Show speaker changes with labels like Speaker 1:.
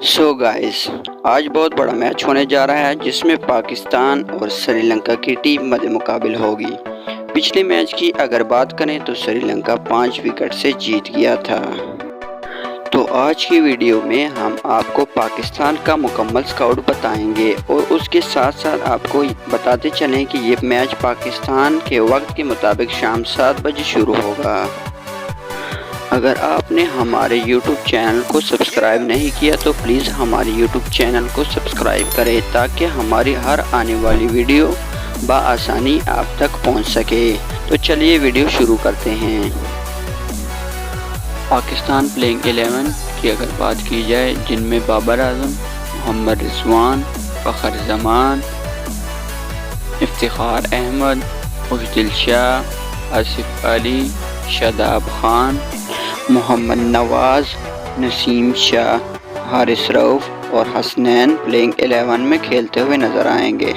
Speaker 1: सो so guys आज बहुत बड़ा मैच होने जा रहा है, जिसमें पाकिस्तान और श्रीलंका की टीम मद मुकाबल होगी। पिछले मैच की अगर बात करें तो श्रीलंका पाँच विकेट से जीत गया था। तो आज की वीडियो में हम आपको पाकिस्तान का मुकम्मल स्काउट बताएँगे, और उसके साथ साथ आपको बताते चलें कि ये मैच पाकिस्तान के वक्त के मुताबिक शाम सात बजे शुरू होगा। अगर आपने हमारे YouTube चैनल को सब्सक्राइब नहीं किया तो प्लीज़ हमारे YouTube चैनल को सब्सक्राइब करें, ताकि हमारी हर आने वाली वीडियो बसानी आप तक पहुँच सके। तो चलिए वीडियो शुरू करते हैं। पाकिस्तान प्लेइंग एलेवन की अगर बात की जाए, जिनमें बाबर आज़म, मोहम्मद रिजवान, फ़खर जमान इफ्तार अहमद मुजदिल शाह, आसिफ अली, शादाब खान मोहम्मद नवाज़ नसीम शाह हारिस रऊफ़ और हसनैन प्लेइंग एलेवन में खेलते हुए नज़र आएँगे।